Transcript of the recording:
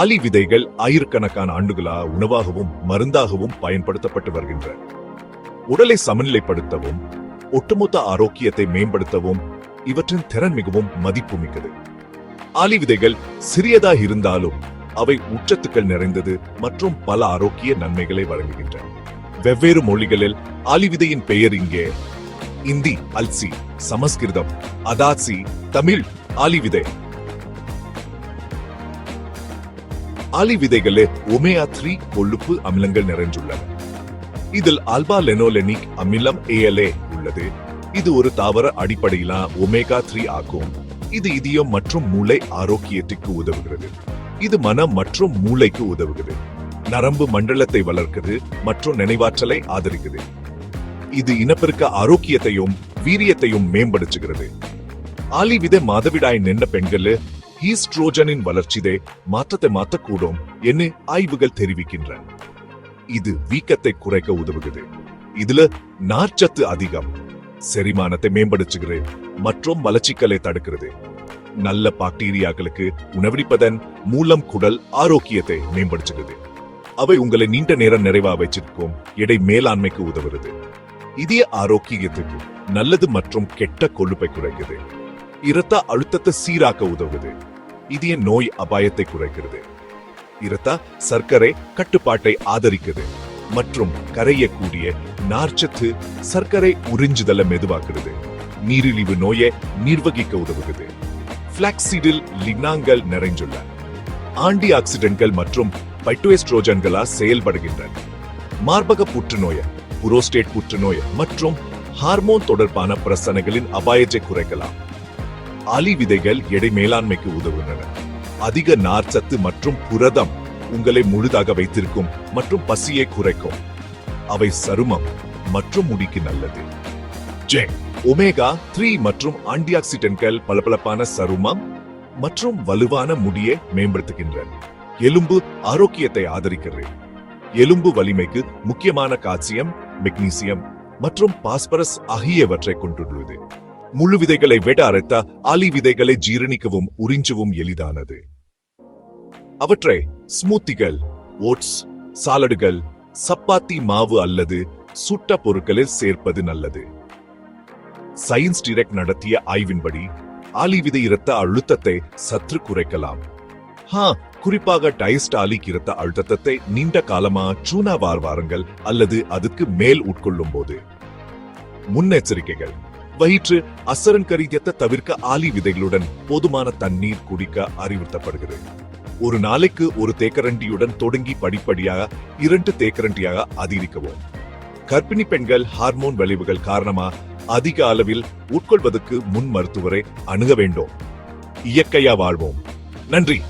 ஆலி விதைகள் ஆயிரக்கணக்கான ஆண்டுகளா உணவாகவும் மருந்தாகவும் பயன்படுத்தப்பட்டு வருகின்றன உடலை சமநிலைப்படுத்தவும் ஒட்டுமொத்த ஆரோக்கியத்தை மேம்படுத்தவும் இவற்றின் திறன் மிகவும் மதிப்புமிக்கது. ஆலி விதைகள் சிறியதாக இருந்தாலும் அவை ஊட்டத்துக்கள் நிறைந்தது மற்றும் பல ஆரோக்கிய நன்மைகளை வழங்குகின்றன. வெவ்வேறு மொழிகளில் ஆலி விதையின் பெயர் இங்கே இந்தி அல்சி சமஸ்கிருதம் அதாசி தமிழ் ஆலி அலி ஆலி விதைகளில் ஒமேயா த்ரீ கொழுப்பு அமிலங்கள் நிறைஞ்சுள்ளன இதில் ஆல்பா லெனோலெனிக் அமிலம் ஏஎல்ஏ உள்ளது. இது ஒரு தாவர அடிப்படையிலான ஒமேகா த்ரீ ஆகும். இது இதயம் மற்றும் மூளை ஆரோக்கியத்திற்கு உதவுகிறது. இது மனம் மற்றும் மூளைக்கு உதவுகிறது. நரம்பு மண்டலத்தை வளர்க்குது மற்றும் நினைவாற்றலை ஆதரிக்குது. இது இனப்பெருக்க ஆரோக்கியத்தையும் வீரியத்தையும் மேம்படுத்துகிறது. ஆலி விதை மாதவிடாய் நின்ற பெண்கள் ஈஸ்ட்ரோஜனின் வளர்ச்சிதே மாற்றத்தை மாற்றக்கூடும் என்று ஆய்வுகள் தெரிவிக்கின்றன. இது வீக்கத்தை குறைக்க உதவுகிறது. இதுல நார்ச்சத்து அதிகம். செரிமானத்தை மேம்படுத்துகிறது. மற்றும் வளர்ச்சிக்கலை தடுக்கிறது. நல்ல பாக்டீரியாக்களுக்கு உணவளிப்பதன் மூலம் குடல் ஆரோக்கியத்தை மேம்படுத்துகிறது. அவை உங்களை நீண்ட நேரம் நிறைவா வச்சிருக்கும் எடை மேலாண்மைக்கு உதவுகிறது. இதய ஆரோக்கியத்துக்கு நல்லது மற்றும் கெட்ட கொழுப்பை குறைக்குது. இரத்த அழுத்தத்தை சீராக்க உதவுகிறது இதய நோய் அபாயத்தை குறைக்கிறது. இரத்த சர்க்கரை கட்டுப்பாட்டை ஆதரிக்கிறது மற்றும் கரையக்கூடிய நார்ச்சத்து சர்க்கரை உறிஞ்சுதலை மெதுவாக்குறது. நீரிழிவு நோயை நிர்வகிக்க உதவுகிறது. பிளாக்சீடில் லிக்னாங்கள் நிறைஞ்சுள்ள ஆண்டி ஆக்சிடென்ட்கள் மற்றும் பைட்டோஎஸ்ட்ரோஜன்களா செயல்படுகின்றன. மார்பக புற்றுநோய் புரோஸ்டேட் புற்றுநோய் மற்றும் ஹார்மோன் தொடர்பான பிரச்சனைகளின் அபாயத்தை குறைக்கலாம். அலி விதைகள் எடை மேலாண்மைக்கு உதவுகின்றன. அதிக நார்ச்சத்து மற்றும் புரதம் உங்களை முழுதாக வைத்திருக்கும் மற்றும் பசியை குறைக்கும். அவை சருமம் மற்றும் முடிக்கு நல்லது. ஜெங் ஒமேகா த்ரீ மற்றும் ஆன்டிஆக்சிடென்ட்கள் பளபளப்பான சருமம் மற்றும் வலுவான முடியை மேம்படுத்துகின்றன. எலும்பு ஆரோக்கியத்தை ஆதரிக்கிறது. எலும்பு வலிமைக்கு முக்கியமான கால்சியம் மெக்னீசியம் மற்றும் பாஸ்பரஸ் ஆகியவற்றை கொண்டுள்ளது. முழு விதைகளை விட அரைத்த ஆலி விதைகளை ஜீரணிக்கவும் உறிஞ்சவும் எளிதானது. அவற்றை ஸ்மூத்திகள் ஓட்ஸ் சாலடுகள் சப்பாத்தி மாவு அல்லது சுட்ட பொருட்களில் சேர்ப்பது நல்லது. சயின்ஸ் டிரெக்ட் நடத்திய ஆய்வின்படி ஆலி விதை இரத்த அழுத்தத்தை சற்று குறைக்கலாம். ஹா குறிப்பாக டைஸ்ட் ஆலிக்கு இரத்த அழுத்தத்தை நீண்ட காலமா சூனா வார் வாரங்கள் அல்லது அதுக்கு மேல் உட்கொள்ளும் போது. முன்னெச்சரிக்கைகள். வயிற்று அசரன் அசரங்கரிதத்தை தவிர்க்க ஆலி விதைகளுடன் போதுமான தண்ணீர் குடிக்க அறிவுறுத்தப்படுகிறது. ஒரு நாளைக்கு ஒரு தேக்கரண்டியுடன் தொடங்கி படிப்படியாக இரண்டு தேக்கரண்டியாக அதிகரிக்கவும். கர்ப்பிணி பெண்கள் ஹார்மோன் விளைவுகள் காரணமா அதிக அளவில் உட்கொள்வதற்கு முன் மருத்துவரை அணுக வேண்டும். இயற்கையா வாழ்வோம். நன்றி.